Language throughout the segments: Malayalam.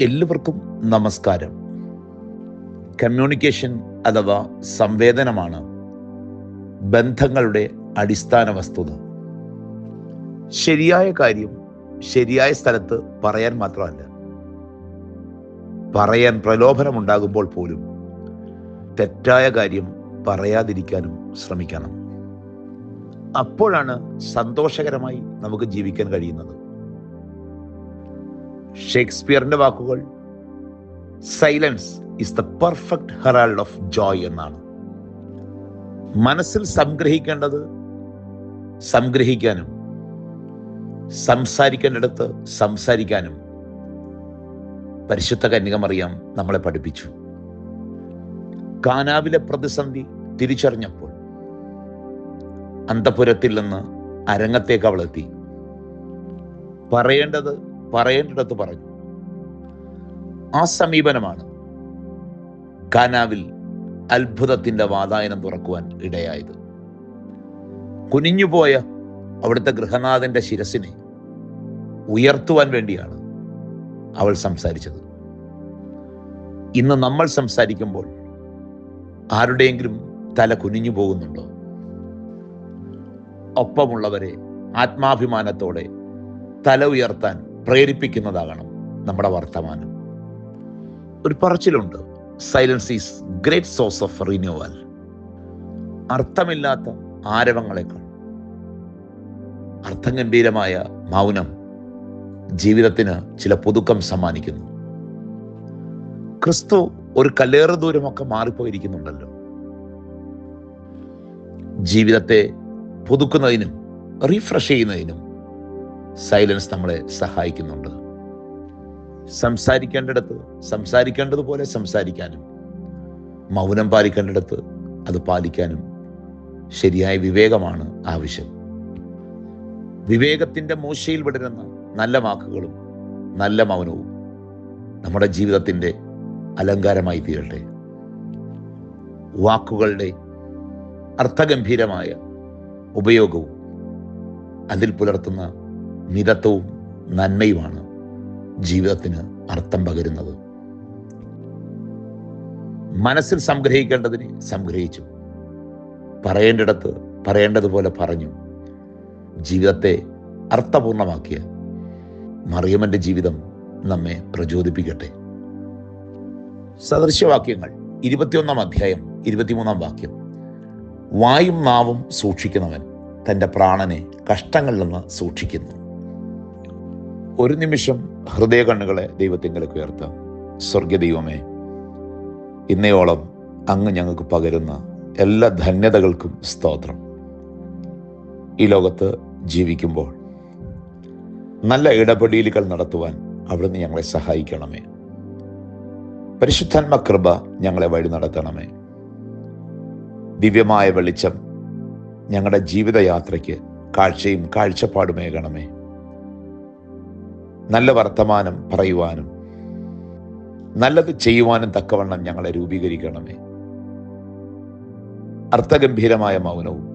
എല്ലാവർക്കും നമസ്കാരം. കമ്മ്യൂണിക്കേഷൻ അഥവാ സംവേദനമാണ് ബന്ധങ്ങളുടെ അടിസ്ഥാന വസ്തുത. ശരിയായ കാര്യം ശരിയായ സ്ഥലത്ത് പറയാൻ മാത്രമല്ല. പറയാൻ പ്രലോഭനമുണ്ടാകുമ്പോൾ പോലും തെറ്റായ കാര്യം പറയാതിരിക്കാനും ശ്രമിക്കണം. അപ്പോഴാണ് സന്തോഷകരമായി നമുക്ക് ജീവിക്കാൻ കഴിയുന്നത്. ഷേക്സ്പിയറിന്റെ വാക്കുകൾ silence is the perfect herald of joy എന്നാണ്. മനസ്സിൽ സംഗ്രഹിക്കേണ്ടത് സംഗ്രഹിക്കാനും സംസാരിക്കേണ്ടിടത്ത് സംസാരിക്കാനും പരിശുദ്ധ കന്യകമറിയാം നമ്മളെ പഠിപ്പിച്ചു. കാനാവിലെ പ്രതിസന്ധി തിരിച്ചറിഞ്ഞപ്പോൾ അന്തപുരത്തിൽ നിന്ന് അരങ്ങത്തേക്ക് അവളെത്തി. പറയേണ്ടത് പറയേണ്ടിടത്ത് പറഞ്ഞു. ആ സമീപനമാണ് കാനാവിൽ അത്ഭുതത്തിന്റെ വാതായനം തുറക്കുവാൻ ഇടയായത്. കുനിഞ്ഞുപോയ അവിടുത്തെ ഗൃഹനാഥന്റെ ശിരസിനെ ഉയർത്തുവാൻ വേണ്ടിയാണ് അവൾ സംസാരിച്ചത്. ഇന്ന് നമ്മൾ സംസാരിക്കുമ്പോൾ ആരുടെയെങ്കിലും തല കുനിഞ്ഞു പോകുന്നുണ്ടോ? ഒപ്പമുള്ളവരെ ആത്മാഭിമാനത്തോടെ തല ഉയർത്താൻ പ്രേരിപ്പിക്കുന്നതാകണം നമ്മുടെ വർത്തമാനം. ഒരു പറച്ചിലുണ്ട്. Silence is great source of renewal അർത്ഥമില്ലാത്ത ആരവങ്ങളെക്കാൾ. അർത്ഥഗംഭീരമായ മൗനം ജീവിതത്തിന് ചില പുതുക്കം സമ്മാനിക്കുന്നു. ക്രിസ്തു ഒരു കല്ലേറ് ദൂരമൊക്കെ മാറിപ്പോയിരിക്കുന്നുണ്ടല്ലോ. ജീവിതത്തെ പുതുക്കുന്നതിനും റീഫ്രഷ് ചെയ്യുന്നതിനും സൈലൻസ് നമ്മളെ സഹായിക്കുന്നുണ്ട്. സംസാരിക്കേണ്ടിടത്ത് സംസാരിക്കേണ്ടതുപോലെ സംസാരിക്കാനും മൗനം പാലിക്കേണ്ടിടത്ത് അത് പാലിക്കാനും ശരിയായ വിവേകമാണ് ആവശ്യം. വിവേകത്തിന്റെ മൂശയിൽ വിടരുന്ന നല്ല വാക്കുകളും നല്ല മൗനവും നമ്മുടെ ജീവിതത്തിന്റെ അലങ്കാരമായി തീരട്ടെ. വാക്കുകളുടെ അർത്ഥഗംഭീരമായ ഉപയോഗവും അതിൽ പുലർത്തുന്ന മിതത്വവും നന്മയുമാണ് ജീവിതത്തിന് അർത്ഥം പകരുന്നത്. മനസ്സിൽ സംഗ്രഹിക്കേണ്ടതിനെ സംഗ്രഹിച്ചു. പറയേണ്ടിടത്ത് പറയേണ്ടതുപോലെ പറഞ്ഞു. ജീവിതത്തെ അർത്ഥപൂർണമാക്കിയ മറിയമന്റെ ജീവിതം നമ്മെ പ്രചോദിപ്പിക്കട്ടെ. സദൃശ്യവാക്യങ്ങൾ ഇരുപത്തിയൊന്നാം അധ്യായം ഇരുപത്തിമൂന്നാം വാക്യം. വായും നാവും സൂക്ഷിക്കുന്നവൻ തന്റെ പ്രാണനെ കഷ്ടങ്ങളിൽ നിന്ന് സൂക്ഷിക്കുന്നു. ഒരു നിമിഷം ഹൃദയ കണ്ണുകളെ ദൈവത്തിങ്കലേക്ക് ഉയർത്താം. സ്വർഗ ദൈവമേ ഇന്നയോളം അങ്ങ് ഞങ്ങൾക്ക് പകരുന്ന എല്ലാ ധന്യതകൾക്കും സ്തോത്രം. ഈ ലോകത്ത് ജീവിക്കുമ്പോൾ നല്ല ഇടപെടലുകൾ നടത്തുവാൻ അവിടുന്ന് ഞങ്ങളെ സഹായിക്കണമേ. പരിശുദ്ധാത്മ കൃപ ഞങ്ങളെ വഴി നടത്തണമേ. ദിവ്യമായ വെളിച്ചം ഞങ്ങളുടെ ജീവിതയാത്രയ്ക്ക് കാഴ്ചയും കാഴ്ചപ്പാടുമേകണമേ. നല്ല വർത്തമാനം പറയുവാനും നല്ലത് ചെയ്യുവാനും തക്കവണ്ണം ഞങ്ങളെ രൂപീകരിക്കണമേ. അർത്ഥഗംഭീരമായ മൗനവും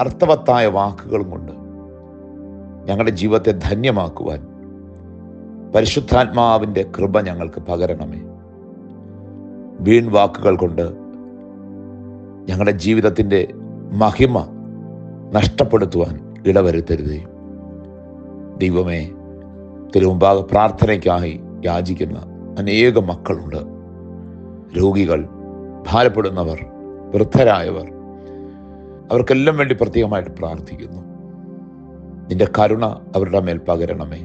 അർത്ഥവത്തായ വാക്കുകളും കൊണ്ട് ഞങ്ങളുടെ ജീവിതത്തെ ധന്യമാക്കുവാൻ പരിശുദ്ധാത്മാവിന്റെ കൃപ ഞങ്ങൾക്ക് പകരണമേ. വീൺ വാക്കുകൾ കൊണ്ട് ഞങ്ങളുടെ ജീവിതത്തിന്റെ മഹിമ നഷ്ടപ്പെടുത്തുവാൻ ഇടവരുത്തരുതേ. ദൈവമേ തിരുമുമ്പാകെ പ്രാർത്ഥനയ്ക്കായി യാചിക്കുന്ന അനേക മക്കളുണ്ട്. രോഗികൾ ഭാരപ്പെടുന്നവർ വൃദ്ധരായവർ. അവർക്കെല്ലാം വേണ്ടി പ്രത്യേകമായിട്ട് പ്രാർത്ഥിക്കുന്നു. നിന്റെ കരുണ അവരുടെ മേൽ പകരണമേ.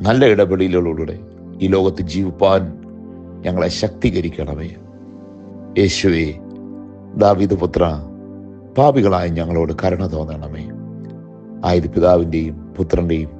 നല്ല ഇടപെടലുകളിലൂടെ ഈ ലോകത്ത് ജീവിപ്പാൻ ഞങ്ങളെ ശക്തീകരിക്കണമേ. യേശുവേ ദാവിദ് പുത്ര പാപികളായ ഞങ്ങളോട് കരുണ തോന്നണമേ. ആയത് പിതാവിന്റെയും പുത്രന്റെയും